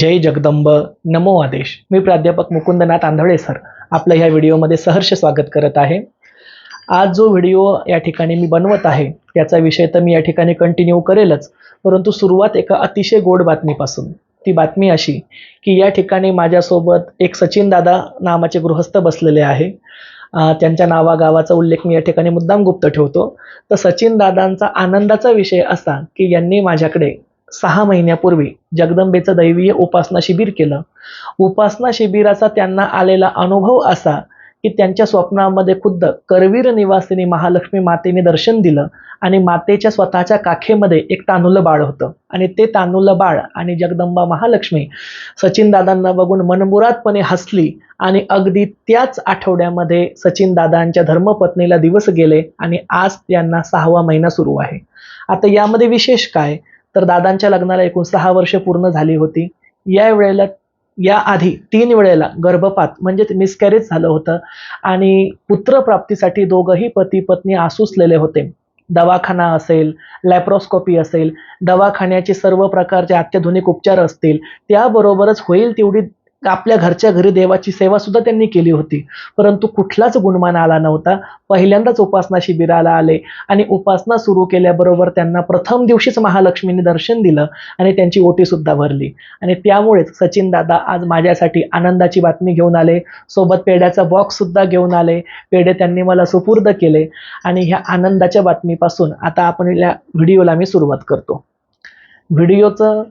जय जगदंब. नमो आदेश. मी प्राध्यापक मुकुंदनाथ आंधळे सर. आपलं ह्या व्हिडिओमध्ये सहर्ष स्वागत करत आहे. आज जो व्हिडिओ या ठिकाणी मी बनवत आहे त्याचा विषय तर मी या ठिकाणी कंटिन्यू करेलच परंतु सुरुवात एका अतिशय गोड बातमीपासून. ती बातमी अशी की या ठिकाणी माझ्यासोबत एक सचिन दादा नामाचे गृहस्थ बसलेले आहे. त्यांच्या नावागावाचा उल्लेख मी या ठिकाणी मुद्दाम गुप्त ठेवतो. तर सचिन दादांचा आनंदाचा विषय असा की यांनी माझ्याकडे सहा महिन्यापूर्वी जगदंबेचं दैवीय उपासना शिबिर केलं. उपासना शिबिराचा त्यांना आलेला अनुभव असा की त्यांच्या स्वप्नामध्ये खुद्द करवीर निवासिनी महालक्ष्मी मातेने दर्शन दिलं आणि मातेच्या स्वतःच्या काखेमध्ये एक तानुलं बाळ होतं. आणि ते तानुलं बाळ आणि जगदंबा महालक्ष्मी सचिन दादांना बघून मनमुरादपणे हसली आणि अगदी त्याच आठवड्यामध्ये सचिन दादांच्या धर्मपत्नीला दिवस गेले आणि आज त्यांना सहावा महिना सुरू आहे. आता यामध्ये विशेष काय? तर दादांच्या लग्नाला एकूण सहा वर्ष पूर्ण झाली होती. या वेळेला या आधी तीन वेळेला गर्भपात म्हणजे मिसकॅरेज झालं होतं आणि पुत्रप्राप्तीसाठी दोघंही पती पत्नी आसुसलेले होते. दवाखाना असेल लॅप्रोस्कोपी असेल दवाखान्याचे सर्व प्रकारचे अत्याधुनिक उपचार असतील त्याबरोबरच होईल तेवढी आपल्या घरच्या घरी देवाची सेवा सुद्धा त्यांनी केली होती. परंतु कुठलाच गुणमान आला नव्हता. पहिल्यांदाच उपासना शिबिराला आले आणि उपासना सुरू केल्याबरोबर त्यांना प्रथम दिवशीच महालक्ष्मीने दर्शन दिलं आणि त्यांची ओटी सुद्धा भरली. आणि त्यामुळेच सचिन दादा आज माझ्यासाठी आनंदाची बातमी घेऊन आले. सोबत पेढ्याचा बॉक्स सुद्धा घेऊन आले. पेढे त्यांनी मला सुपूर्द केले. आणि ह्या आनंदाच्या बातमीपासून आता आपण या व्हिडिओला मी सुरुवात करतो. व्हिडिओचं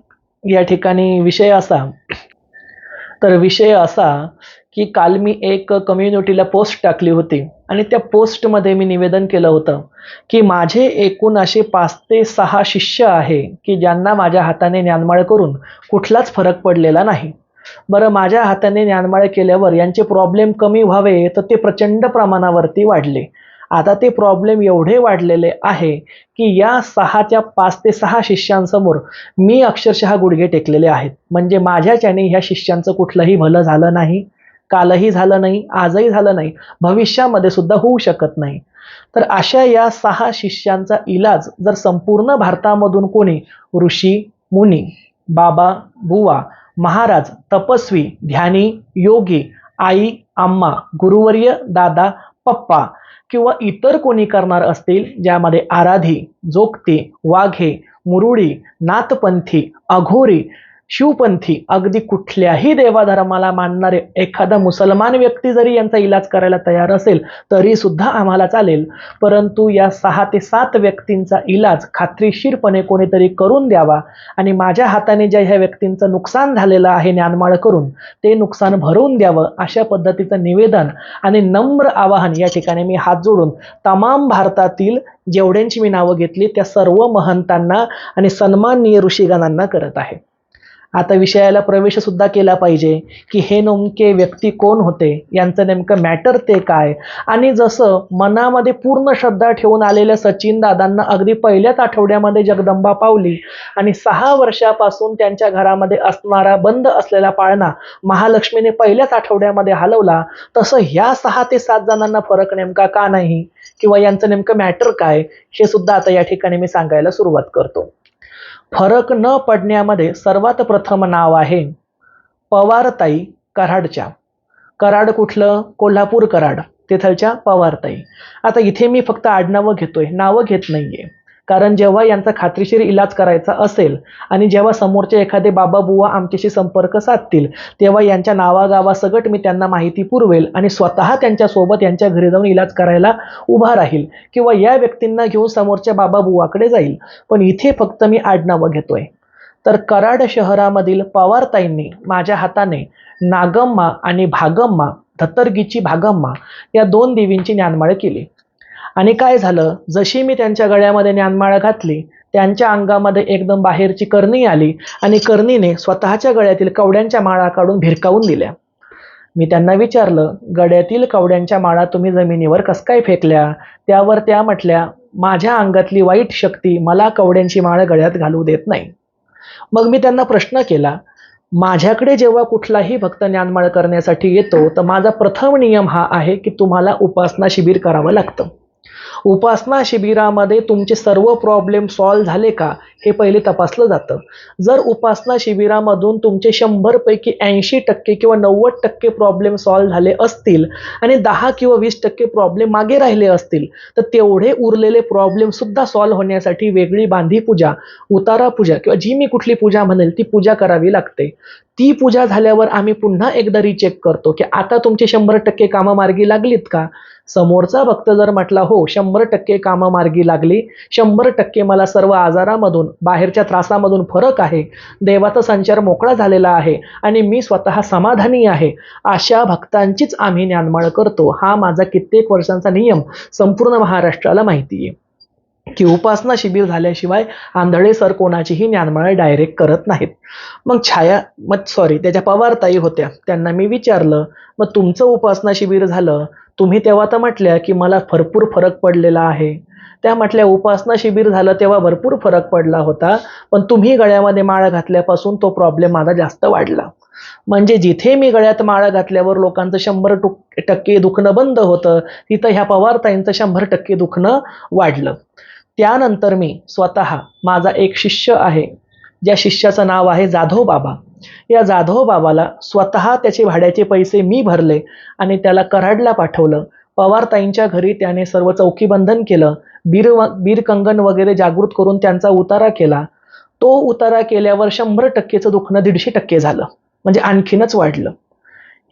या ठिकाणी विषय असा तर विषय असा की काल मी एक कम्युनिटीला पोस्ट टाकली होती आणि त्या पोस्टमध्ये मी निवेदन केलं होतं की माझे एकूण असे पाच ते सहा शिष्य आहे की ज्यांना माझ्या हाताने ज्ञानमाळ करून कुठलाच फरक पडलेला नाही. बरं माझ्या हाताने ज्ञानमाळ केल्यावर यांचे प्रॉब्लेम कमी व्हावे तर ते प्रचंड प्रमाणावरती वाढले. आता ते प्रॉब्लेम एवढे वाढलेले आहे की या सहाच्या पाच ते सहा शिष्यांसमोर मी अक्षरशः गुडघे टेकलेले आहेत. म्हणजे माझ्याच्याने ह्या शिष्यांचं कुठलंही भलं झालं नाही कालही झालं नाही आजही झालं नाही भविष्यामध्ये सुद्धा होऊ शकत नाही. तर अशा या सहा शिष्यांचा इलाज जर संपूर्ण भारतामधून कोणी ऋषी मुनी बाबा बुवा महाराज तपस्वी ध्यानी योगी आई आम्मा गुरुवर्य दादा पप्पा किंवा इतर कोणी करणार असतील ज्यामध्ये आराधी जोगती वाघे मुरुडी नाथपंथी अघोरी शिवपंथी अगदी कुठल्याही देवाधर्माला मानणारे एखादा मुसलमान व्यक्ती जरी यांचा इलाज करायला तयार असेल तरी सुद्धा आम्हाला चालेल. परंतु या सहा ते सात व्यक्तींचा इलाज खात्रीशीरपणे कोणीतरी करून द्यावा आणि माझ्या हाताने ज्या ह्या व्यक्तींचं नुकसान झालेलं आहे ज्ञानमाळ करून ते नुकसान भरून द्यावं अशा पद्धतीचं निवेदन आणि नम्र आवाहन या ठिकाणी मी हात जोडून तमाम भारतातील जेवढ्यांची मी नावं घेतली त्या सर्व महंतांना आणि सन्माननीय ऋषीगणांना करत आहे. आता विषयाला प्रवेश सुद्धा केला पाहिजे की हे नेमके व्यक्ती कोण होते यांचं नेमकं मॅटर ते काय? आणि जसं मनामध्ये पूर्ण श्रद्धा ठेवून आलेल्या सचिन दादांना अगदी पहिल्याच आठवड्यामध्ये जगदंबा पावली आणि सहा वर्षापासून त्यांच्या घरामध्ये असणारा बंद असलेला पाळणा महालक्ष्मीने पहिल्याच आठवड्यामध्ये हलवला तसं ह्या सहा ते सात जणांना फरक नेमका का नाही? किंवा यांचं नेमकं मॅटर काय? हे सुद्धा आता या ठिकाणी मी सांगायला सुरुवात करतो. फरक न पडण्यामध्ये सर्वात प्रथम नाव आहे पवारताई कराडच्या. कराड कुठलं? कोल्हापूर कराड. तिथलच्या पवारताई. आता इथे मी फक्त आडनावं घेतोय. नावं घेत नाहीये. कारण जेव्हा यांचा खात्रीशीर इलाज करायचा असेल आणि जेव्हा समोरचे एखादे बाबा बुवा आमच्याशी संपर्क साधतील तेव्हा यांच्या नावागावासकट मी त्यांना माहिती पुरवेल आणि स्वतः त्यांच्यासोबत यांच्या घरी जाऊन इलाज करायला उभा राहील किंवा या व्यक्तींना घेऊन समोरच्या बाबा बुवाकडे जाईल. पण इथे फक्त मी आडनावं घेतोय. तर कराड शहरामधील पवारताईंनी माझ्या हाताने नागम्मा आणि भागम्मा धतरगीची भागम्मा या दोन देवींची ज्ञानमाळ केली. आणि काय झालं? जशी मी त्यांच्या गळ्यामध्ये ज्ञानमाळा घातली त्यांच्या अंगामध्ये एकदम बाहेरची करणी आली आणि कर्णीने स्वतःच्या गळ्यातील कवड्यांच्या माळा काढून भिरकावून दिल्या. मी त्यांना विचारलं गड्यातील कवड्यांच्या माळा तुम्ही जमिनीवर कस काय फेकल्या? त्यावर त्या म्हटल्या माझ्या अंगातली वाईट शक्ती मला कवड्यांची माळ गळ्यात घालू देत नाही. मग मी त्यांना प्रश्न केला माझ्याकडे जेव्हा कुठलाही भक्त ज्ञानमाळ करण्यासाठी येतो तर माझा प्रथम नियम हा आहे की तुम्हाला उपासना शिबिर करावं लागतं. उपासना शिबिरामध्ये तुमचे सर्व प्रॉब्लेम सॉल्व झाले का? हे पहिले तपासलं जातं. जर उपासना शिबिरामधून तुमचे शंभरपैकी ऐंशी टक्के किंवा नव्वद टक्के प्रॉब्लेम सॉल्व झाले असतील आणि दहा किंवा वीस टक्के प्रॉब्लेम मागे राहिले असतील तर तेवढे उरलेले प्रॉब्लेम सुद्धा सॉल्व्ह होण्यासाठी वेगळी बांधी पूजा उतारा पूजा किंवा जी मी कुठली पूजा म्हणेल ती पूजा करावी लागते. ती पूजा झाल्यावर आम्ही पुन्हा एकदा रिचेक करतो की आता तुमचे शंभर टक्के कामं मार्गी लागलीत का? समोरचा भक्त जर म्हटला हो शंभर टक्के कामं मार्गी लागली. शंभर टक्के मला सर्व आजारामधून बाहेरच्या त्रासामधून फरक आहे. देवाचा संचार मोकळा झालेला आहे आणि मी स्वतः समाधानी आहे. अशा भक्तांचीच आम्ही ज्ञानमाळ करतो. हा माझा कित्येक वर्षांचा नियम संपूर्ण महाराष्ट्राला माहिती आहे की उपासना शिबिर झाल्याशिवाय आंधळे सर कोणाचीही ज्ञानमाळ डायरेक्ट करत नाहीत. मग छाया मग सॉरी त्याच्या पवारताई होत्या. त्यांना मी विचारलं मग तुमचं उपासना शिबिर झालं. तुम्ही तेव्हा तर म्हटल्या की मला भरपूर फरक पडलेला आहे. त्या म्हटल्या उपासना शिबिर झालं तेव्हा भरपूर फरक पडला होता पण तुम्ही गळ्यामध्ये माळ घातल्यापासून तो प्रॉब्लेम माझा जास्त वाढला. म्हणजे जिथे मी गळ्यात माळ घातल्यावर लोकांचं शंभर टक्के दुखणं बंद होतं तिथं ह्या पवारताईंचं शंभर टक्के दुखणं वाढलं. त्यानंतर मी स्वतः माझा एक शिष्य आहे ज्या शिष्याचं नाव आहे जाधव बाबा. या जाधव बाबाला स्वतः त्याचे भाड्याचे पैसे मी भरले आणि त्याला कराडला पाठवलं. पवारताईंच्या घरी त्याने सर्व चौकी बंधन केलं बीर बीरकंगन वगैरे जागृत करून त्यांचा उतारा केला. तो उतारा केल्यावर शंभर टक्केचं दुखणं दीडशे टक्के झालं म्हणजे आणखीनच वाढलं.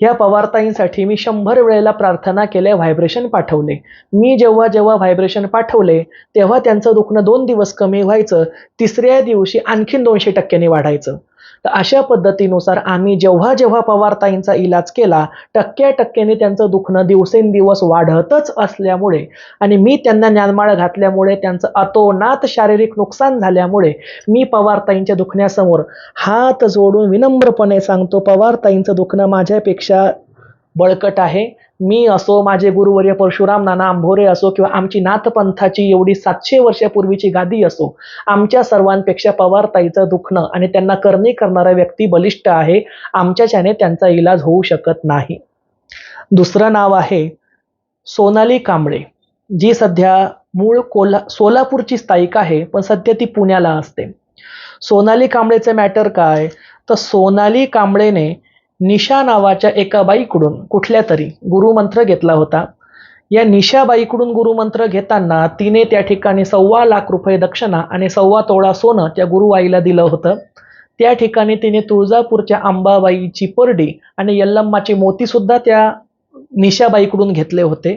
ह्या पवारताईंसाठी मी शंभर वेळेला प्रार्थना केल्या व्हायब्रेशन पाठवले. मी जेव्हा जेव्हा व्हायब्रेशन पाठवले तेव्हा त्यांचं दुखणं दोन दिवस कमी व्हायचं. तिसऱ्या दिवशी आणखीन दोनशे टक्क्यांनी वाढायचं. तर अशा पद्धतीनुसार आम्ही जेव्हा जेव्हा पवारताईंचा इलाज केला टक्क्या टक्क्याने त्यांचं दुखणं दिवसेंदिवस वाढतच असल्यामुळे आणि मी त्यांना ज्ञानमाळ घातल्यामुळे त्यांचं अतोनात शारीरिक नुकसान झाल्यामुळे मी पवारताईंच्या दुखण्यासमोर हात जोडून विनम्रपणे सांगतो पवारताईंचं दुखणं माझ्यापेक्षा बळकट आहे. मी असो माझे गुरुवर्य परशुराम नाना आंभोरे असो किंवा आमची नाथपंथाची एवढी सातशे वर्षापूर्वीची गादी असो आमच्या सर्वांपेक्षा पवारताईचं दुखणं आणि त्यांना करणी करणारा व्यक्ती बलिष्ठ आहे आमच्याच्याने त्यांचा इलाज होऊ शकत नाही. दुसरं नाव आहे सोनाली कांबळे जी सध्या मूळ कोल्हा सोलापूरची स्थायिक आहे पण सध्या ती पुण्याला असते. सोनाली कांबळेचं मॅटर काय? तर सोनाली कांबळेने निशा नावाच्या एका बाईकडून कुठल्या तरी गुरुमंत्र घेतला होता. या निशाबाईकडून गुरुमंत्र घेताना तिने त्या ठिकाणी सव्वा लाख रुपये दक्षिणा आणि सव्वा तोळा सोनं त्या गुरुआईला दिलं होतं. त्या ठिकाणी तिने तुळजापूरच्या आंबाबाईची परडी आणि यल्लम्माचे मोतीसुद्धा त्या निशाबाईकडून घेतले होते.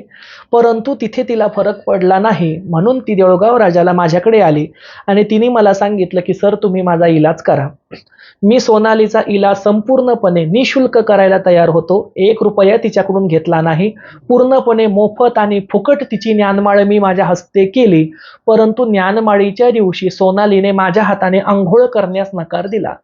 परंतु तिथे तिला फरक पडला नाही म्हणून ती देऊळगाव राजाला माझ्याकडे आली आणि तिने मला सांगितलं की सर तुम्ही माझा इलाज करा. मी सोनालीचा इलाज संपूर्णपणे निशुल्क करायला तयार होतो. एक रुपया तिच्याकडून घेतला नाही. पूर्णपणे मोफत आणि फुकट तिची ज्ञानमाळ मी माझ्या हस्ते केली. परंतु ज्ञानमाळीच्या दिवशी सोनालीने माझ्या हाताने आंघोळ करण्यास नकार दिला.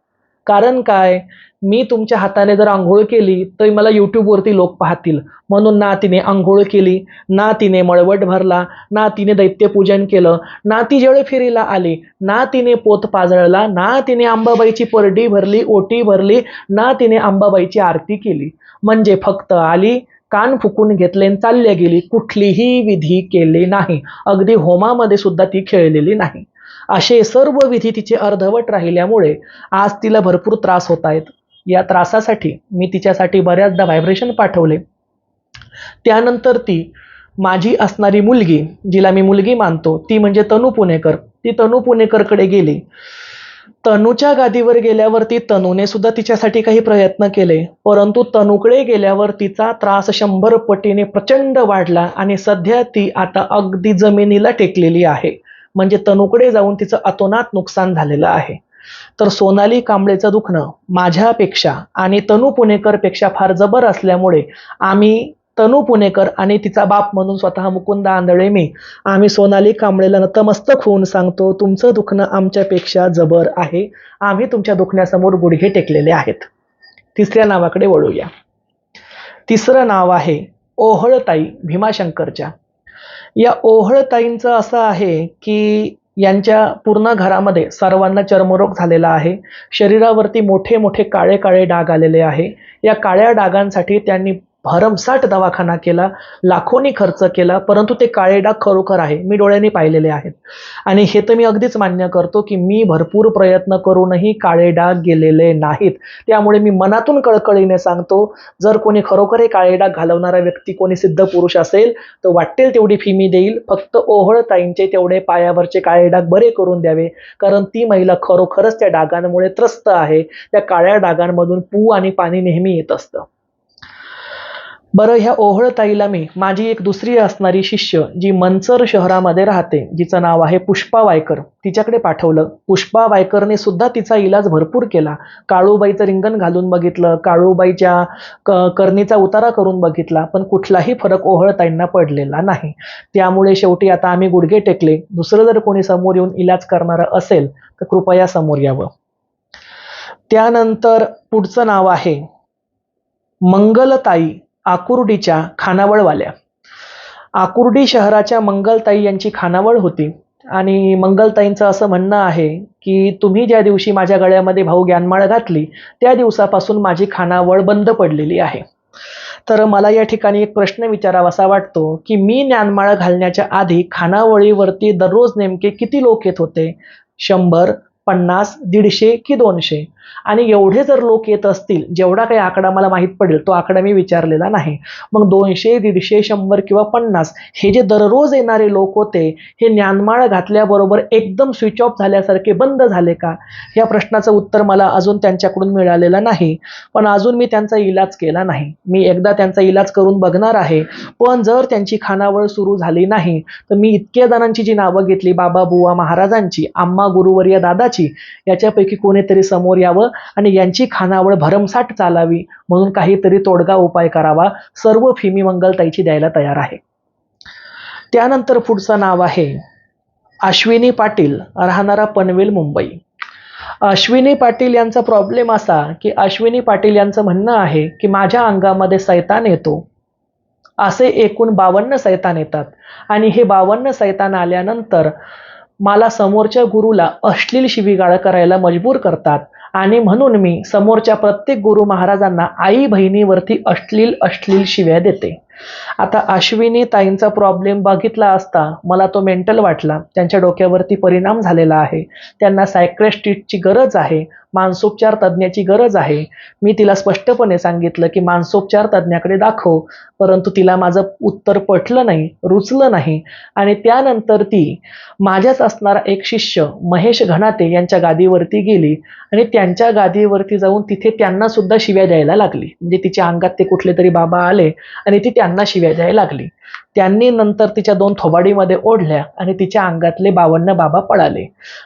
कारण काय? मी तुमच्या हाताने जर आंघोळ केली तर मला यूट्यूबवरती लोक पाहतील. म्हणून ना तिने आंघोळ केली ना तिने मळवट भरला ना तिने दैत्यपूजन केलं ना ती जळफेरीला आली ना तिने पोत पाजळला ना तिने अंबाबाईची परडी भरली ओटी भरली ना तिने अंबाबाईची आरती केली. म्हणजे फक्त आली कान फुकून घेतले आणि चालल्या गेली कुठलीही विधी केली नाही. अगदी होमामध्ये सुद्धा ती खेळलेली नाही. असे सर्व विधी तिचे अर्धवट राहिल्यामुळे आज तिला भरपूर त्रास होत आहेत. या त्रासासाठी मी तिच्यासाठी बऱ्याचदा व्हायब्रेशन पाठवले. त्यानंतर ती माझी असणारी मुलगी जिला मी मुलगी मानतो ती म्हणजे तनू पुणेकर. ती तनू पुणेकरकडे गेली. तनूच्या गादीवर गेल्यावरती तनूने सुद्धा तिच्यासाठी काही प्रयत्न केले परंतु तनूकडे गेल्यावर तिचा त्रास शंभर पटीने प्रचंड वाढला आणि सध्या ती आता अगदी जमिनीला टेकलेली आहे. म्हणजे तनूकडे जाऊन तिचं अतोनात नुकसान झालेलं आहे. तर सोनाली कांबळेचं दुखणं माझ्यापेक्षा आणि तनू पुणेकरपेक्षा फार जबर असल्यामुळे आम्ही तनू पुणेकर आणि तिचा बाप म्हणून स्वतः मुकुंद आंधळे मी आम्ही सोनाली कांबळेला नतमस्तक होऊन सांगतो तुमचं दुखणं आमच्यापेक्षा जबर आहे. आम्ही तुमच्या दुखण्यासमोर गुडघे टेकलेले आहेत. तिसऱ्या नावाकडे वळूया. तिसरं नाव आहे ओहळताई भीमाशंकरच्या. या ओहळताईंचं असं आहे की यांच्या पूर्ण घरामध्ये सर्वांना चर्मरोग झालेला आहे. शरीरावरती मोठे मोठे काळे काळे डाग आलेले आहे. या काळ्या डागांसाठी त्यांनी भरमसाठ दवाखाना केला लाखोनी खर्च केला परंतु ते काळे डाग खरोखर आहे मी डोळ्यांनी पाहिलेले आहेत. आणि हे तर मी अगदीच मान्य करतो की मी भरपूर प्रयत्न करूनही काळे डाग गेलेले नाहीत. त्यामुळे मी मनातून कळकळीने सांगतो जर कोणी खरोखर हे काळे डाग घालवणारा व्यक्ती कोणी सिद्ध पुरुष असेल तर वाटेल तेवढी फी मी देईल फक्त ओहळ ताईंचे तेवढे पायावरचे काळे डाग बरे करून द्यावे कारण ती महिला खरोखरच त्या डागांमुळे त्रस्त आहे त्या काळ्या डागांमधून पू आणि पाणी नेहमी येत असतं. बरं ह्या ओहळताईला मी माझी एक दुसरी असणारी शिष्य जी मंचर शहरामध्ये राहते जिचं नाव आहे पुष्पा वायकर तिच्याकडे पाठवलं. पुष्पा वायकरने सुद्धा तिचा इलाज भरपूर केला. काळूबाईचं रिंगण घालून बघितलं काळूबाईच्या क करणीचा उतारा करून बघितला पण कुठलाही फरक ओहळताईंना पडलेला नाही. त्यामुळे शेवटी आता आम्ही गुडघे टेकले. दुसरं जर कोणी समोर येऊन इलाज करणारं असेल तर कृपया समोर यावं. त्यानंतर पुढचं नाव आहे मंगलताई. आकुर्डीच्या खानावळवाल्या. आकुर्डी शहराच्या मंगलताई यांची खानावळ होती. आणि मंगलताईंचं असं म्हणणं आहे की तुम्ही ज्या दिवशी माझ्या गळ्यामध्ये भाऊ ज्ञानमाळ घातली त्या दिवसापासून माझी खानावळ बंद पडलेली आहे. तर मला या ठिकाणी एक प्रश्न विचारावासा वाटतो की मी ज्ञानमाळ घालण्याच्या आधी खानावळीवरती दररोज नेमके किती लोक येत होते? शंभर पन्नास दीडशे की दोनशे? आणि एवढे जर लोक येत असतील जेवढा काही आकडा मला माहीत पडेल तो आकडा मी विचारलेला नाही. मग दोनशे दीडशे शंभर किंवा पन्नास हे जे दररोज येणारे लोक होते हे ज्ञानमाळ घातल्याबरोबर एकदम स्विच ऑफ झाल्यासारखे बंद झाले का? या प्रश्नाचं उत्तर मला अजून त्यांच्याकडून मिळालेलं नाही. पण अजून मी त्यांचा इलाज केला नाही. मी एकदा त्यांचा इलाज करून बघणार आहे. पण जर त्यांची खानावळ सुरू झाली नाही तर मी इतक्या जणांची जी नावं घेतली बाबा बुवा महाराजांची आम्हा गुरुवर्य दादाची याच्यापैकी कोणीतरी समोर यावं आणि यांची खानावळ भरमसाठ चालावी म्हणून काहीतरी तोडगा उपाय करावा सर्व फिमी मंगलताईची द्यायला तयार आहे. त्यानंतर पुढचं नाव आहे अश्विनी पाटील राहणारा पनवेल मुंबई. अश्विनी पाटील यांचा प्रॉब्लेम असा की अश्विनी पाटील यांचं म्हणणं आहे की माझ्या अंगामध्ये सैतान येतो. असे एकूण बावन्न सैतान येतात आणि हे बावन्न सैतान आल्यानंतर मला समोरच्या गुरुला अश्लील शिवीगाळ करायला मजबूर करतात. आणि म्हणून मी समोरच्या प्रत्येक गुरु महाराजांना आई बहिणीवरती अश्लील अश्लील शिव्या देते. आता अश्विनी ताईंचा प्रॉब्लेम बघितला असता मला तो मेंटल वाटला. त्यांच्या डोक्यावरती परिणाम झालेला आहे. त्यांना सायक्रेस्टिटची गरज आहे. मानसोपचार तज्ज्ञाची गरज आहे. मी तिला स्पष्टपणे सांगितलं की मानसोपचार तज्ज्ञाकडे दाखव परंतु तिला माझं उत्तर पटलं नाही रुचलं नाही. आणि त्यानंतर ती माझ्याच असणारा एक शिष्य महेश घनाते यांच्या गादीवरती गेली आणि त्यांच्या गादीवरती जाऊन तिथे त्यांना सुद्धा शिव्या द्यायला लागली. म्हणजे तिच्या अंगात ते कुठले तरी बाबा आले आणि ती त्यांना शिव्या द्यायला लागली. त्यांनी नंतर तिच्या दोन थोबाडीमध्ये ओढल्या आणि तिच्या अंगातले बावन्न बाबा पळाले.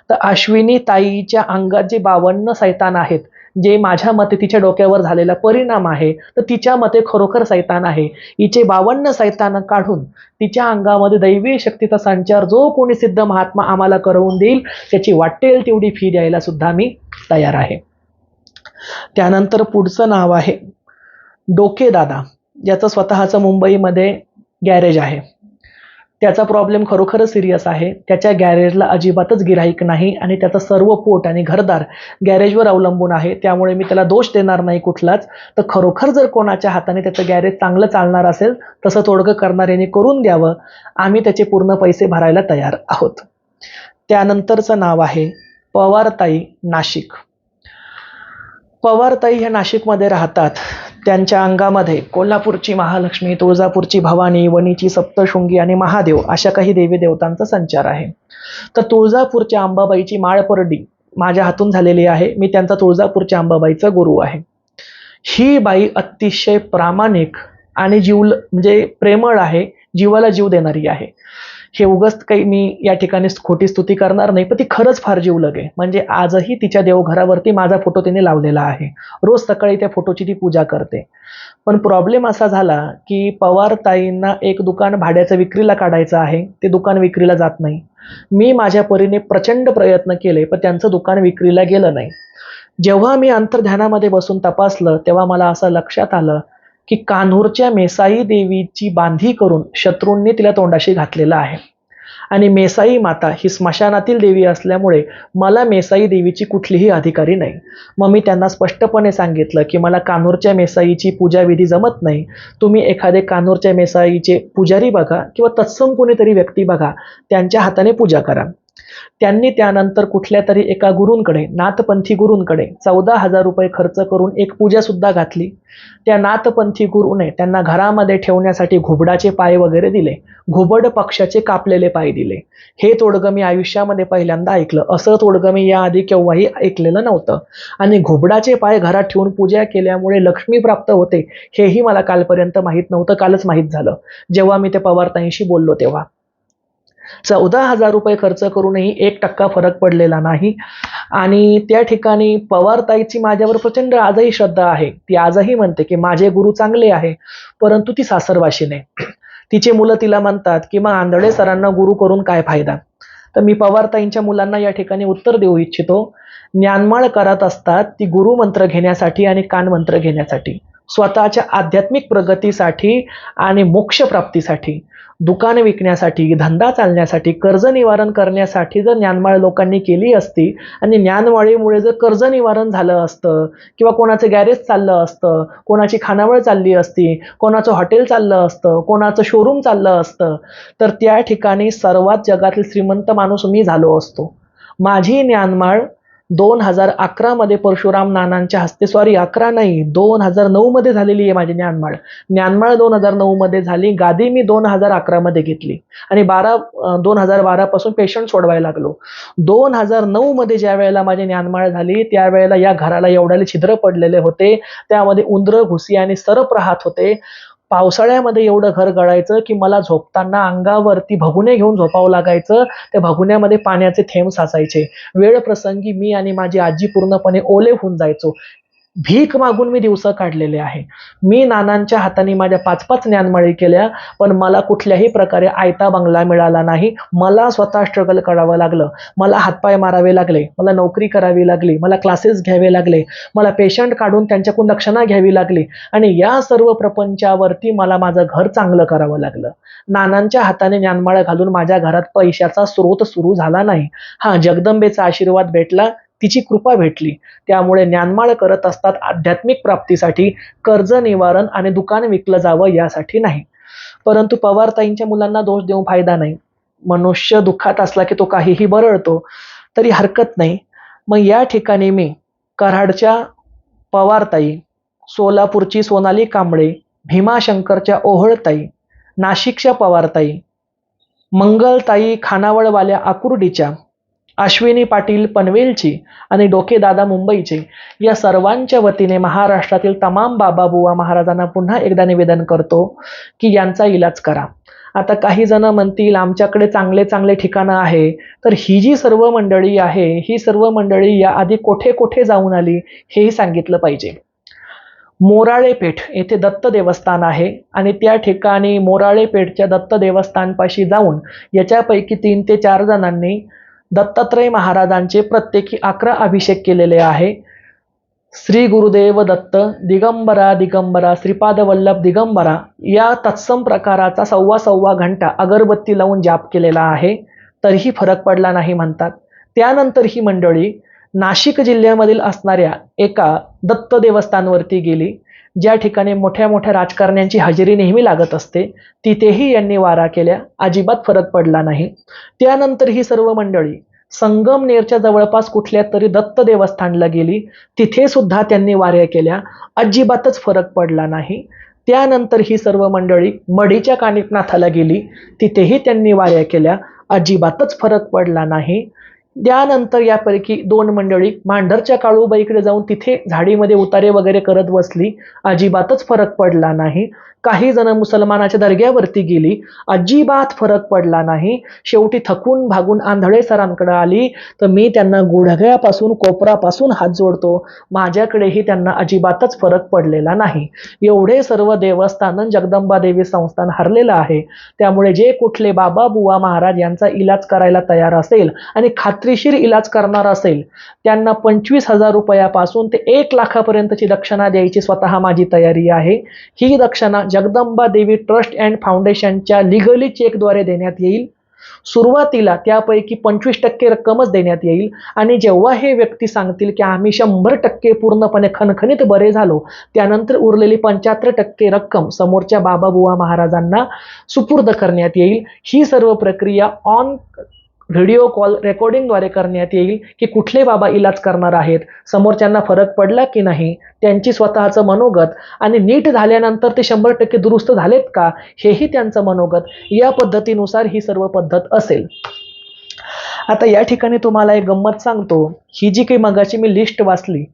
तर अश्विनी ताईच्या अंगात जे बावन्न सैतान आहेत. जे माझ्या मते तिच्या डोक्यावर झालेला परिणाम आहे तर तिच्या मते खरोखर सैतान आहे. हिचे बावन्न सैतान काढून तिच्या अंगामध्ये दैवी शक्तीचा संचार जो कोणी सिद्ध महात्मा आम्हाला करवून देईल त्याची वाटेल तेवढी फी द्यायला सुद्धा मी तयार आहे. त्यानंतर पुढचं नाव आहे डोके दादा ज्याचं स्वतःचं मुंबईमध्ये गॅरेज आहे. त्याचा प्रॉब्लेम खरोखरच सिरियस आहे. त्याच्या गॅरेजला अजिबातच गिराईक नाही आणि त्याचं सर्व पोट आणि घरदार गॅरेजवर अवलंबून आहे. त्यामुळे मी त्याला दोष देणार नाही कुठलाच. तर खरोखर जर कोणाच्या हाताने त्याचं गॅरेज चांगलं चालणार असेल तसं तोडगं करणाऱ्याने करून द्यावं. आम्ही त्याचे पूर्ण पैसे भरायला तयार आहोत. त्यानंतरचं नाव आहे पवारताई नाशिक. पवारताई ह्या नाशिकमध्ये राहतात. त्यांच्या अंगामध्ये कोल्हापूरची महालक्ष्मी तुळजापूरची भवानी वणीची सप्तशृंगी आणि महादेव अशा काही देवी देवतांचा संचार आहे. तर तुळजापूरच्या अंबाबाईची माळपरडी माझ्या हातून झालेली आहे. मी त्यांचा तुळजापूरच्या अंबाबाईचा गुरु आहे. ही बाई अतिशय प्रामाणिक आणि जीव म्हणजे प्रेमळ आहे जीवाला जीव देणारी आहे. हे उगच काही मी या ठिकाणी खोटी स्तुती करणार नाही पण ती खरंच फार जीवलग आहे. म्हणजे आजही तिच्या देवघरावरती माझा फोटो तिने लावलेला आहे. रोज सकाळी त्या फोटोची ती पूजा करते. पण प्रॉब्लेम असा झाला की पवार ताईंना एक दुकान भाड्याचं विक्रीला काढायचं आहे ते दुकान विक्रीला जात नाही. मी माझ्या परीने प्रचंड प्रयत्न केले पण त्यांचं दुकान विक्रीला गेलं नाही. जेव्हा मी अंतर्ध्यानामध्ये बसून तपासलं तेव्हा मला असं लक्षात आलं की कान्हूरच्या मेसाई देवीची बांधी करून शत्रूंनी तिला तोंडाशी घातलेला आहे. आणि मेसाई माता ही स्मशानातील देवी असल्यामुळे मला मेसाई देवीची कुठलीही अधिकारी नाही. मग मी त्यांना स्पष्टपणे सांगितलं की मला कानूरच्या मेसाईची पूजाविधी जमत नाही. तुम्ही एखादे कानूरच्या मेसाईचे पुजारी बघा किंवा तत्सम कोणीतरी व्यक्ती बघा. त्यांच्या हाताने पूजा करा. त्यांनी त्यानंतर कुठल्या तरी एका गुरूंकडे नाथपंथी गुरूंकडे चौदा हजार रुपये खर्च करून एक पूजा सुद्धा घातली. त्या नाथपंथी गुरुने त्यांना घरामध्ये ठेवण्यासाठी घुबडाचे पाय वगैरे दिले घुबड पक्षाचे कापलेले पाय दिले. हे तोडगं मी आयुष्यामध्ये पहिल्यांदा ऐकलं. असं तोडगं मी याआधी केव्हाही ऐकलेलं नव्हतं. आणि घुबडाचे पाय घरात ठेवून पूजा केल्यामुळे लक्ष्मी प्राप्त होते हेही मला कालपर्यंत माहीत नव्हतं कालच माहीत झालं. जेव्हा मी ते पवारताईंशी बोललो तेव्हा. चौदा हजार रुपये खर्च करूनही एक टक्का फरक पडलेला नाही. आणि त्या ठिकाणी पवारताईची माझ्यावर प्रचंड आजही श्रद्धा आहे. ती आजही म्हणते की माझे गुरु चांगले आहे परंतु ती सासरवाशीने. तिचे मुलं तिला म्हणतात की मग आंधळे सरांना गुरु करून काय फायदा? तर मी पवारताईंच्या मुलांना या ठिकाणी उत्तर देऊ इच्छितो. ज्ञानमाळ करत असतात ती गुरुमंत्र घेण्यासाठी आणि कानमंत्र घेण्यासाठी. स्वतःच्या आध्यात्मिक प्रगतीसाठी आणि मोक्षप्राप्तीसाठी दुकान विकण्यासाठी धंदा चालण्यासाठी कर्ज निवारण करण्यासाठी जर ज्ञानमाळ लोकांनी केली असती आणि ज्ञानवाळीमुळे जर कर्ज निवारण झालं असतं किंवा कोणाचं गॅरेज चाललं असतं कोणाची खानावळ चालली असती कोणाचं हॉटेल चाललं असतं कोणाचं शोरूम चाललं असतं तर त्या ठिकाणी सर्वात जगातील श्रीमंत माणूस मी झालो असतो. माझी ज्ञानमाळ दोन हजार अकरामध्ये परशुराम नानांच्या हस्ते सॉरी अकरा नाही दोन हजार नऊमध्ये झालेली आहे माझी ज्ञानमाळ. ज्ञानमाळ दोन हजार नऊमध्ये झाली गादी मी दोन हजार अकरामध्ये घेतली. आणि बारा दोन हजार बारापासून पेशंट सोडवायला लागलो. दोन हजार नऊमध्ये ज्या वेळेला माझी ज्ञानमाळ झाली त्यावेळेला या घराला एवढ्याले छिद्र पडलेले होते. त्यामध्ये उंदरं घुसी आणि सरप राहत होते. पावसाळ्यामध्ये एवढं घर गळायचं की मला झोपताना अंगावरती भगुने घेऊन झोपावं लागायचं त्या भगुन्यामध्ये पाण्याचे थेंब साचायचे. वेळ प्रसंगी मी आणि माझी आजी पूर्णपणे ओले होऊन जायचो. भीक मागून मी दिवस काढलेले आहे. मी नानांच्या हाताने माझ्या पाच पाच ज्ञानमाळी केल्या पण मला कुठल्याही प्रकारे आयता बंगला मिळाला नाही. मला स्वतः स्ट्रगल करावं लागलं. मला हातपाय मारावे लागले. मला नोकरी करावी लागली. मला क्लासेस घ्यावे लागले. मला पेशंट काढून त्यांच्याकडून दक्षिणा घ्यावी लागली. आणि या सर्व प्रपंचावरती मला माझं घर चांगलं करावं लागलं. नानांच्या हाताने ज्ञानमाळा घालून माझ्या घरात पैशाचा स्रोत सुरू झाला नाही. हा जगदंबेचा आशीर्वाद भेटला. तिची कृपा भेटली. त्यामुळे ज्ञानमाळ करत असतात आध्यात्मिक प्राप्तीसाठी कर्ज निवारण आणि दुकान विकलं जावं यासाठी नाही. परंतु पवारताईंच्या मुलांना दोष देऊन फायदा नाही. मनुष्य दुःखात असला की तो काहीही बरळतो तरी हरकत नाही. मग या ठिकाणी मी कराडच्या पवारताई सोलापूरची सोनाली कांबळे भीमाशंकरच्या ओहळताई नाशिकच्या पवारताई मंगलताई खानावळवाल्या आकुर्डीच्या अश्विनी पाटील पनवेलची आणि डोकेदादा मुंबईचे या सर्वांच्या वतीने महाराष्ट्रातील तमाम बाबा बुवा महाराजांना पुन्हा एकदा निवेदन करतो की यांचा इलाज करा. आता काही जण म्हणतील आमच्याकडे चांगले चांगले ठिकाणं आहे तर ही जी सर्व मंडळी आहे ही सर्व मंडळी याआधी कोठे कोठे जाऊन आली हेही सांगितलं पाहिजे. मोराळेपेठ येथे दत्त देवस्थान आहे आणि त्या ठिकाणी मोराळेपेठच्या दत्त देवस्थानपाशी जाऊन याच्यापैकी तीन ते चार जणांनी दत्तात्रय महाराजांचे प्रत्येकी अकरा अभिषेक केलेले आहे. श्री गुरुदेव दत्त दिगंबरा दिगंबरा श्रीपाद वल्लभ दिगंबरा या तत्सम प्रकाराचा सव्वा सव्वा घंटा अगरबत्ती लावून जाप केलेला आहे. तरीही फरक पडला नाही म्हणतात. त्यानंतर ही मंडळी नाशिक जिल्ह्यामधील असणाऱ्या एका दत्त देवस्थानवरती गेली. ज्या ठिकाणी मोठ्या मोठ्या राजकारण्यांची हजेरी नेहमी लागत असते तिथेही यांनी वारा केल्या अजिबात फरक पडला नाही. त्यानंतर ही सर्व मंडळी संगमनेरच्या जवळपास कुठल्या तरी दत्त देवस्थानला गेली तिथे सुद्धा त्यांनी वाऱ्या केल्या अजिबातच फरक पडला नाही. त्यानंतर ही सर्व मंडळी मढीच्या कानिकनाथाला गेली तिथेही त्यांनी वाऱ्या केल्या अजिबातच फरक पडला नाही. त्यानंतर यापैकी दोन मंडळी मांढरच्या काळूबाईकडे जाऊन तिथे झाडीमध्ये उतारे वगैरे करत बसली. अजिबातच फरक पडला नाही. काही जण मुसलमानाच्या दर्ग्यावरती गेली. अजिबात फरक पडला नाही. शेवटी थकून भागून आंधळे सरांकडे आली. तर मी त्यांना गुडघ्यापासून कोपरापासून हात जोडतो. माझ्याकडेही त्यांना अजिबातच फरक पडलेला नाही. एवढे सर्व देवस्थान जगदंबा देवी संस्थान हरलेलं आहे. त्यामुळे जे कुठले बाबा बुवा महाराज यांचा इलाज करायला तयार असेल आणि खात खात्रीशीर इलाज करणार असेल त्यांना पंचवीस हजार रुपयापासून ते एक लाखापर्यंतची दक्षिणा द्यायची स्वतः माझी तयारी आहे. ही दक्षिणा जगदंबा देवी ट्रस्ट अँड फाउंडेशनच्या लिगली चेकद्वारे देण्यात येईल. सुरुवातीला त्यापैकी पंचवीस टक्के रक्कमच देण्यात येईल. आणि जेव्हा हे व्यक्ती सांगतील की आम्ही शंभर टक्के पूर्णपणे खणखणीत बरे झालो त्यानंतर उरलेली पंच्याहत्तर टक्के रक्कम समोरच्या बाबा बुवा महाराजांना सुपूर्द करण्यात येईल. ही सर्व प्रक्रिया ऑन व्हिडिओ कॉल रेकॉर्डिंगद्वारे करण्यात येईल की कुठले बाबा इलाज करणार आहेत समोरच्यांना फरक पडला की नाही त्यांची स्वतःचं मनोगत आणि नीट झाल्यानंतर ते शंभर टक्के दुरुस्त झालेत का हेही त्यांचं मनोगत या पद्धतीनुसार ही सर्व पद्धत असेल. आता या ठिकाणी तुम्हाला एक गंमत सांगतो. ही जी काही मगाची मी लिस्ट वाचली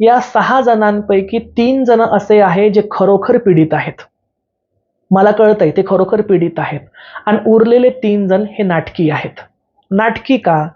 या सहा जणांपैकी तीन जण असे आहे जे खरोखर पीडित आहेत. मला कळतंय ते खरोखर पीडित आहेत. आणि उरलेले तीन जण हे नाटकी आहेत. नाटकी का?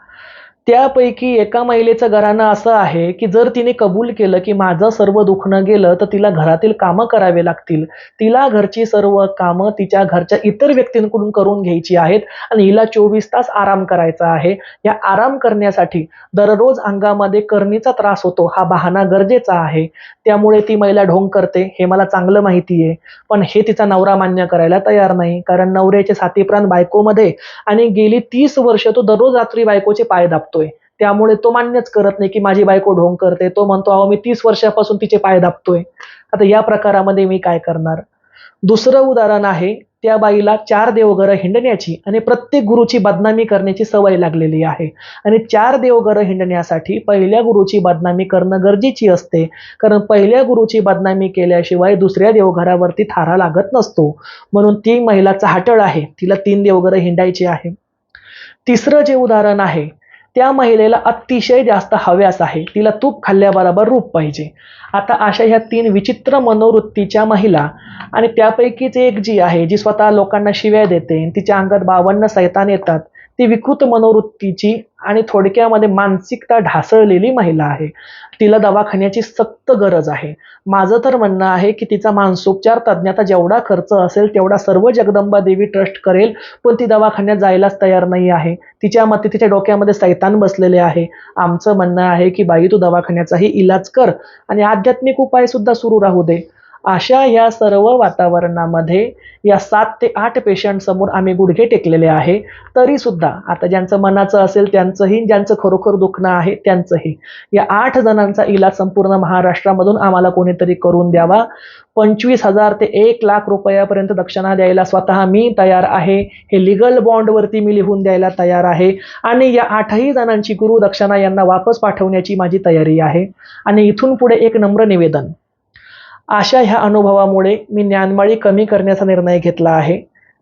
त्यापैकी एका महिलेचं घराणं असं आहे की जर तिने कबूल केलं की माझं सर्व दुखणं गेलं तर तिला घरातील कामं करावे लागतील. तिला घरची सर्व कामं तिच्या घरच्या इतर व्यक्तींकडून करून घ्यायची आहेत आणि हिला चोवीस तास आराम करायचा आहे. या आराम करण्यासाठी दररोज अंगामध्ये करणीचा त्रास होतो हा बहाणा गरजेचा आहे. त्यामुळे ती महिला ढोंग करते हे मला चांगलं माहिती आहे पण हे तिचा नवरा मान्य करायला तयार नाही कारण नवऱ्याचे साथीप्राण बायकोमध्ये आणि गेली तीस वर्ष तो दररोज रात्री बायकोचे पाय दाबतो. त्यामुळे तो मान्यच करत नाही की माझी बायको ढोंग करते. तो म्हणतो अहो मी तीस वर्षापासून तिचे पाय दाबतोय. आता या प्रकारामध्ये मी काय करणार? दुसरं उदाहरण आहे त्या बाईला चार देवघरं हिंडण्याची आणि प्रत्येक गुरुची बदनामी करण्याची सवय लागलेली आहे. आणि चार देवघरं हिंडण्यासाठी पहिल्या गुरुची बदनामी करणं गरजेची असते. कारण पहिल्या गुरुची बदनामी केल्याशिवाय दुसऱ्या देवघरावरती थारा लागत नसतो. म्हणून ती महिला चाहटळ आहे. तिला तीन देवघरं हिंडायची आहे. तिसरं जे उदाहरण आहे त्या महिलेला अतिशय जास्त हव्यास आहे. तिला तूप खाल्ल्याबरोबर रूप पाहिजे. आता अशा ह्या तीन विचित्र मनोवृत्तीच्या महिला आणि त्यापैकीच एक जी आहे जी स्वतः लोकांना शिव्या देते तिच्या अंगात बावन्न सैतान येतात ती विकृत मनोवृत्तीची आणि थोडक्यामध्ये मानसिकता ढासळलेली महिला आहे. तिला दवाखान्याची सक्त गरज आहे. माझं तर म्हणणं आहे की तिचा मानसोपचार तज्ज्ञाचा जेवढा खर्च असेल तेवढा सर्व जगदंबा देवी ट्रस्ट करेल पण ती दवाखान्यात जायलाच तयार नाही आहे. तिच्या मते तिच्या डोक्यामध्ये सैतान बसलेले आहे. आमचं म्हणणं आहे की बाई तू दवाखान्याचाही इलाज कर आणि आध्यात्मिक उपायसुद्धा सुरू राहू दे. अशा या सर्व वातावरणामध्ये या सात ते आठ पेशंटसमोर आम्ही गुडघे टेकलेले आहे. तरीसुद्धा आता ज्यांचं मनाचं असेल त्यांचंही ज्यांचं खरोखर दुखणं आहे त्यांचंही. या आठ जणांचा इलाज संपूर्ण महाराष्ट्रामधून आम्हाला कोणीतरी करून द्यावा. पंचवीस हजार ते एक लाख रुपयापर्यंत दक्षिणा द्यायला स्वतः मी तयार आहे. हे लिगल बॉन्डवरती मी लिहून द्यायला तयार आहे. आणि या आठही जणांची गुरु दक्षिणा यांना वापस पाठवण्याची माझी तयारी आहे. आणि इथून पुढे एक नम्र निवेदन. अशा ह्या अनुभवामुळे मी ज्ञानमाळी कमी करण्याचा निर्णय घेतला आहे.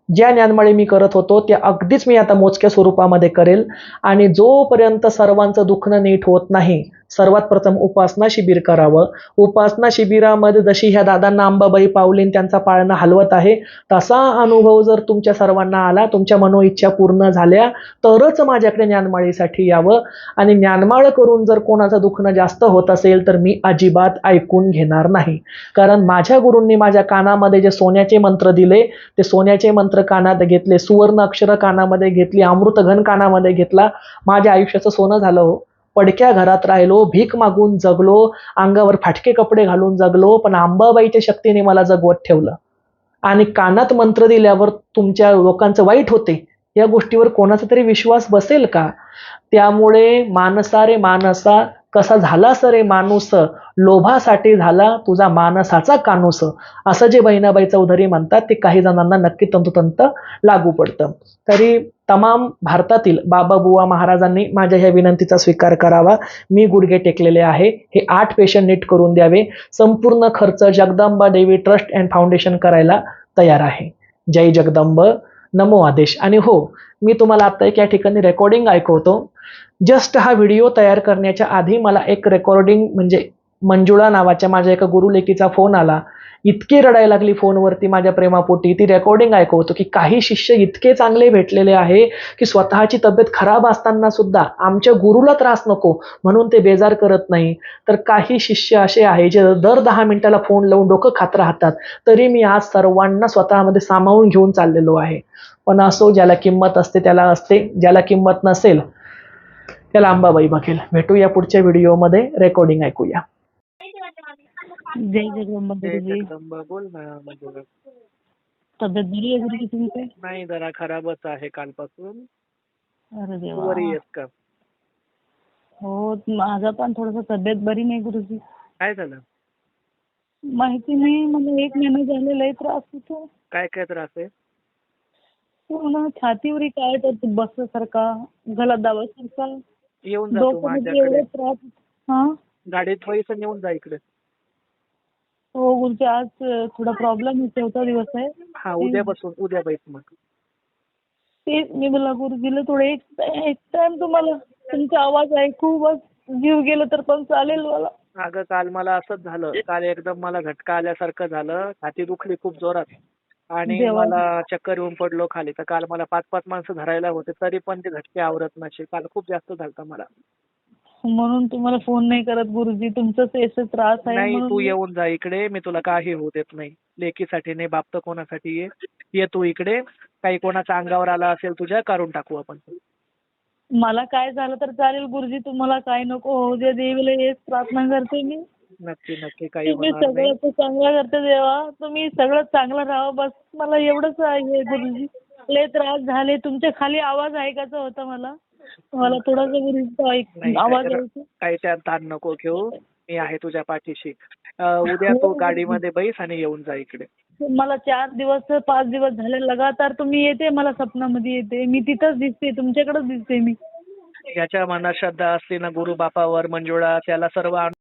ज्या ज्ञानमाळी मी करत होतो त्या अगदीच मी आता मोजक्या स्वरूपामध्ये करेल आणि जोपर्यंत सर्वांचं दुखणं नीट होत नाही सर्वात प्रथम उपासना शिबिर करावं. उपासना शिबिरामध्ये जशी ह्या दादांना अंबाबाई पावलीन त्यांचा पाळणा हलवत आहे तसा अनुभव जर तुमच्या सर्वांना आला तुमच्या मनोइच्छा पूर्ण झाल्या तरच माझ्याकडे ज्ञानमाळीसाठी यावं. आणि ज्ञानमाळ करून जर कोणाचं दुखणं जास्त होत असेल तर मी अजिबात ऐकून घेणार नाही. कारण माझ्या गुरूंनी माझ्या कानामध्ये जे सोन्याचे मंत्र दिले ते सोन्याचे मंत्र कानात घेतले सुवर्ण अक्षर कानामध्ये घेतली अमृतघन कानामध्ये घेतला माझ्या आयुष्याचं सोनं झालं हो. पडक्या घरात राहिलो भीक मागून जगलो अंगावर फाटके कपडे घालून जगलो पण आंबाबाईच्या शक्तीने मला जगवत ठेवलं. आणि कानात मंत्र दिल्यावर तुमच्या लोकांचं वाईट होते या गोष्टीवर कोणाचा तरी विश्वास बसेल का? त्यामुळे मानसा रे मानसा कसा झाला रे माणूस लोभासाठी झाला तुझा मानसाचा कानूस. असं जे बहिणाबाई चौधरी म्हणतात ते काही जणांना नक्की तंतोतंत लागू पडतं. तरी तमाम भारतातील बाबा बुवा महाराजांनी माझ्या ह्या विनंतीचा स्वीकार करावा. मी गुडघे टेकलेले आहे. हे आठ पेशंट नीट करून द्यावे. संपूर्ण खर्च जगदंबा देवी ट्रस्ट अँड फाउंडेशन करायला तयार आहे. जय जगदंब. नमो आदेश. आणि हो मी तुम्हाला आत्ता एक या ठिकाणी रेकॉर्डिंग ऐकवतो. जस्ट हा व्हिडिओ तयार करण्याच्या आधी मला एक रेकॉर्डिंग म्हणजे मंजुळा नावाच्या माझ्या एका गुरुलेकीचा फोन आला. इतकी रडायला लागली फोनवरती माझ्या प्रेमापोटी. ती रेकॉर्डिंग ऐकवतो की काही शिष्य इतके चांगले भेटलेले आहे की स्वतःची तब्येत खराब असताना सुद्धा आमच्या गुरुला त्रास नको म्हणून ते बेजार करत नाही. तर काही शिष्य असे आहे जे दर दहा मिनिटाला फोन लावून डोकं खात राहतात. तरी मी आज सर्वांना स्वतःमध्ये सामावून घेऊन चाललेलो आहे. पण असो ज्याला किंमत असते त्याला असते. ज्याला किंमत नसेल त्याला अंबाबाई बघेल. भेटूया पुढच्या व्हिडिओमध्ये रेकॉर्डिंग ऐकूया. जय जगदंबा जय गुरुजी जगदंबा बोल ना तब्येत बरी आहे गुरुजी तुमची? नाही जरा खराबच आहे कालपासून. अरे देवा. बरी आहेस का? हो माझा पण थोडस तब्येत बरी नाही गुरुजी काय झालं? माहिती नाही मला एक महिना झालेला आहे त्रास होतो. काय काय त्रास आहे? पूर्ण छातीवर काय तर बसल्यासारखा गला दाबासारखा येऊन जा तू डोक्यामध्ये माझ्याकडे. एवढा त्रास हा? गाडीत पैसे नेऊन जा इकडे. हो गुरुजी आज थोडा प्रॉब्लेम आहे. चौथा दिवस आहे. हा उद्यापासून उद्या बैस मग ते मी मला गुरुजीला थोडं एक एक टाइम तुम्हाला तुमचा आवाज ऐकू बस जीव गेलं तर पण चालेल मला. अगं काल मला असंच झालं. काल एकदम मला झटका आल्यासारखं झालं. छाती दुखली खूप जोरात. आणि देवा. मला चक्कर येऊन पडलो खाली. तर काल मला पाच पाच माणसं धरायला होते. तरी पण ते झटके आवरत नसे. काल खूप जास्त झालं मला. म्हणून तुम्हाला फोन नाही करत गुरुजी. तुमचाच याचा त्रास आहे नाही म्हणून तू येऊन जा इकडे. मी तुला काही होऊ देत नाही. लेकीसाठी नाही बाप तर कोणासाठी ये? ये तू इकडे. काही कोणाच्या अंगावर आला असेल तुझ्या काढून टाकू आपण. मला काय झालं तर चालेल गुरुजी. तुम्हाला काय नको होऊ दे देवीला हेच प्रार्थना करते मी. नक्की नक्की. काही तुम्ही होणार नाही. सगळं चांगलं करते देवा. तुम्ही सगळं चांगलं राहा. बस मला एवढंच आहे गुरुजी. लय त्रास झाले. तुमच्या खाली आवाज ऐकायचा होता मला. मला थोडासा आवाज काय ऐकू काही त्यात ताण नको घेऊ. मी आहे तुझ्या पाठीशी. अं, उद्या तू गाडीमध्ये बैस आणि येऊन जा इकडे. मला चार दिवस पाच दिवस झाले लगातार तुम्ही येते मला स्वप्नामध्ये येते. मी तिथंच दिसते तुमच्याकडेच दिसते मी. ज्याच्या मनात श्रद्धा असते ना गुरु बापावर मंजुळा त्याला सर्व